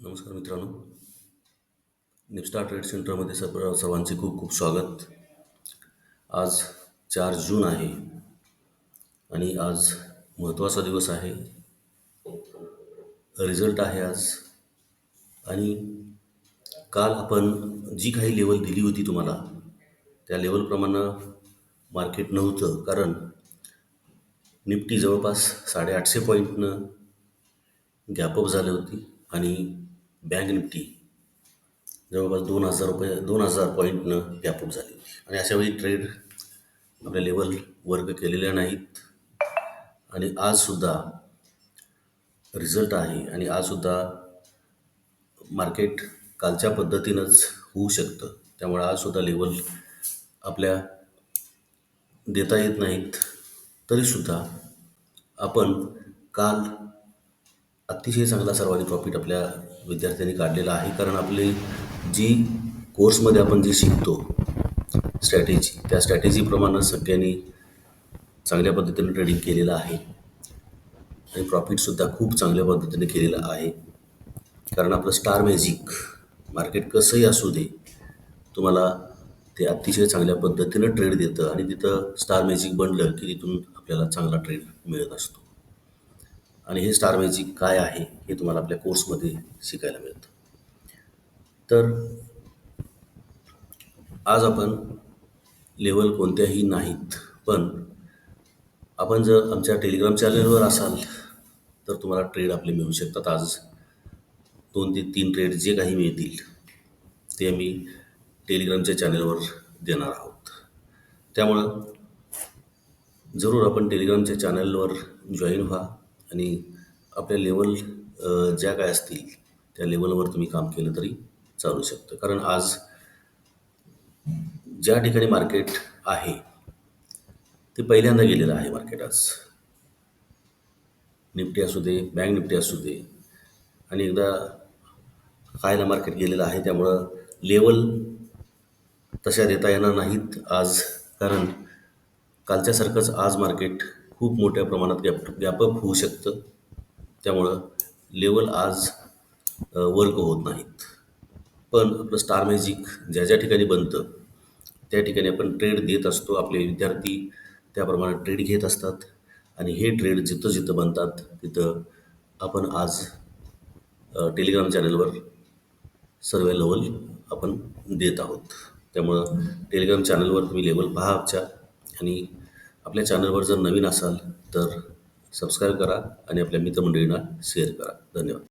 नमस्कार मित्रांनो. निपस्टार ट्रेड सेंटरमध्ये सर्व सर्वांचे खूप खूप स्वागत. आज चार जून आहे आणि आज महत्त्वाचा दिवस आहे. रिझल्ट आहे आज. आणि काल आपण जी काही लेवल दिली होती तुम्हाला त्या लेवलप्रमाणे मार्केट नव्हतं. कारण निफ्टी जवळपास साडेआठशे पॉईंटनं गॅपअप झाली होती आणि बँक निफ्टी जवळपास दोन हजार रुपये दोन हजार पॉईंटनं गॅपअप झाली आणि अशा वेळी ट्रेड आपल्या लेवल वर्क केलेल्या नाहीत. आणि आजसुद्धा रिझल्ट आहे आणि आजसुद्धा मार्केट कालच्या पद्धतीनंच होऊ शकतं. त्यामुळे आजसुद्धा लेवल आपल्या देता येत नाहीत. तरीसुद्धा आपण काल अतिशय चांगला सर्वाधिक प्रॉफिट आपल्या विद्यार्थ्यांनी काढलेला आहे. कारण आपली जी कोर्समध्ये आपण जे शिकतो स्ट्रॅटेजी त्या स्ट्रॅटेजीप्रमाणे सगळ्यांनी चांगल्या पद्धतीने ट्रेडिंग केलेलं आहे. आणि प्रॉफिटसुद्धा खूप चांगल्या पद्धतीने केलेलं आहे. कारण आपलं स्टार मॅजिक मार्केट कसंही असू दे तुम्हाला ते अतिशय चांगल्या पद्धतीनं ट्रेड देतं आणि तिथं स्टार मॅजिक बनलं की तिथून आपल्याला चांगला ट्रेड मिळत असतो. आणि हे स्टार मॅजिक काय आहे हे तुम्हाला आपल्या कोर्समध्ये शिकायला मिळतं. तर आज आपण लेवल कोणत्याही नाहीत पण आपण जर आमच्या टेलिग्राम चॅनलवर असाल तर तुम्हाला ट्रेड आपले मिळू शकतात. आज दोन ते तीन ट्रेड जे काही मिळतील ते आम्ही टेलिग्रामच्या चॅनलवर देणार आहोत. त्यामुळं जरूर आपण टेलिग्रामच्या चॅनलवर जॉईन व्हा. आणि आपल्या लेवल ज्या काय असतील त्या लेवलवर तुम्ही काम केलं तरी चालू शकतं. कारण आज ज्या ठिकाणी मार्केट आहे ते पहिल्यांदा गेलेलं आहे मार्केट आज. निफ्टी असू दे बँक निफ्टी असू दे. आणि एकदा खायला मार्केट गेलेलं आहे त्यामुळं लेवल तशा देता येणार नाहीत आज. कारण कालच्यासारखंच आज मार्केट खूप मोठ्या प्रमाणात गॅप गॅपअप होऊ शकतं. त्यामुळं लेवल आज वर्क होत नाहीत. पण आपलं स्टार मॅजिक ज्या ज्या ठिकाणी बनतं त्या ठिकाणी आपण ट्रेड देत असतो. आपले विद्यार्थी त्याप्रमाणे ट्रेड घेत असतात. आणि हे ट्रेड जिथं जिथं बनतात तिथं आपण आज टेलिग्राम चॅनलवर सर्व लेवल आपण देत आहोत. त्यामुळं टेलिग्राम चॅनलवर तुम्ही लेवल पहा आमच्या. आणि आपल्या चॅनलवर जर नवीन असाल तर सबस्क्राईब करा आणि आपल्या मित्रमंडळींना शेअर करा. धन्यवाद.